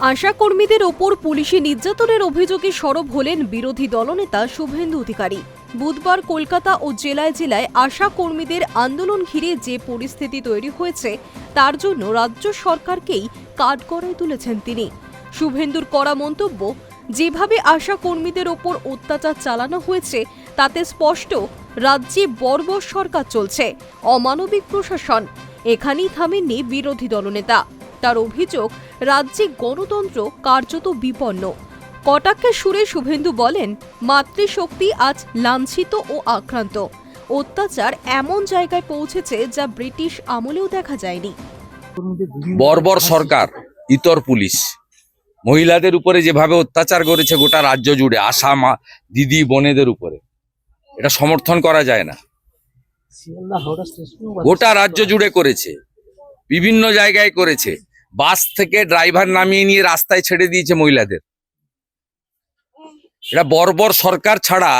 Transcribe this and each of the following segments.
আশা কর্মীদের ওপর পুলিশি নির্যাতনের অভিযোগে সরব হলেন বিরোধী দলনেতা শুভেন্দু অধিকারী। বুধবার কলকাতা ও জেলায় জেলায় আশা কর্মীদের আন্দোলন ঘিরে যে পরিস্থিতি তৈরি হয়েছে, তার জন্য রাজ্য সরকারকেই কাঠগড়ায় তুলেছেন তিনি। শুভেন্দুর করা মন্তব্য, যেভাবে আশা কর্মীদের ওপর অত্যাচার চালানো হয়েছে, তাতে স্পষ্ট, রাজ্যে বর্বর সরকার চলছে, অমানবিক প্রশাসন, এখানেই থামেননি বিরোধী দলনেতা। তার অভিযোগ রাজ্যে গণতন্ত্র কার্যত বিপন্ন। কটাক্ষের সুরে শুভেন্দু বলেন, মাতৃশক্তি আজ লাঞ্ছিত ও আক্রান্ত। অত্যাচার এমন জায়গায় পৌঁছেছে যা ব্রিটিশ আমলেও দেখা যায়নি। বর্বর সরকার, ইতর পুলিশ। মহিলাদের উপরে যেভাবে অত্যাচার করেছে গোটা রাজ্য জুড়ে আশা মা দিদি, বোনেদের উপরে। এটা সমর্থন করা যায় না। গোটা রাজ্য জুড়ে করেছে, বিভিন্ন জায়গায় করেছে। বাস থেকে ড্রাইভার নামিয়ে নিয়ে রাস্তায় ছেড়ে দিয়েছে মহিলাদের। এটা বর্বর সরকার ছাড়া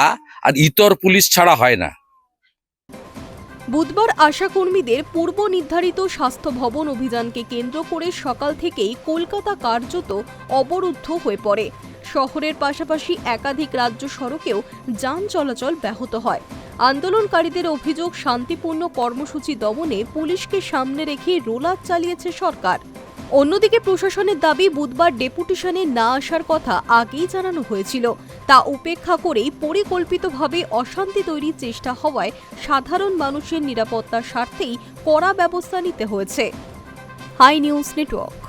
আর ইতর পুলিশ ছাড়া হয় না। বুধবার আশা কর্মীদের পূর্ব নির্ধারিত স্বাস্থ্য ভবন অভিযানকে কেন্দ্র করে সকাল থেকেই কলকাতা কার্যত অবরুদ্ধ হয়ে পড়ে। শহরের পাশাপাশি একাধিক রাজ্য সড়কেও যান চলাচল ব্যাহত হয়। আন্দোলনকারীদের অভিযোগ, শান্তিপূর্ণ কর্মসূচি দমনে পুলিশকে সামনে রেখে রোলার চালিয়েছে সরকার। অন্যদিকে প্রশাসনের দাবি, বুধবার ডেপুটেশনে না আসার কথা আগেই জানানো হয়েছিল। তা উপেক্ষা করেই পরিকল্পিতভাবে অশান্তি তৈরির চেষ্টা হওয়ায় সাধারণ মানুষের নিরাপত্তার স্বার্থেই কড়া ব্যবস্থা নিতে হয়েছে। Hi news network.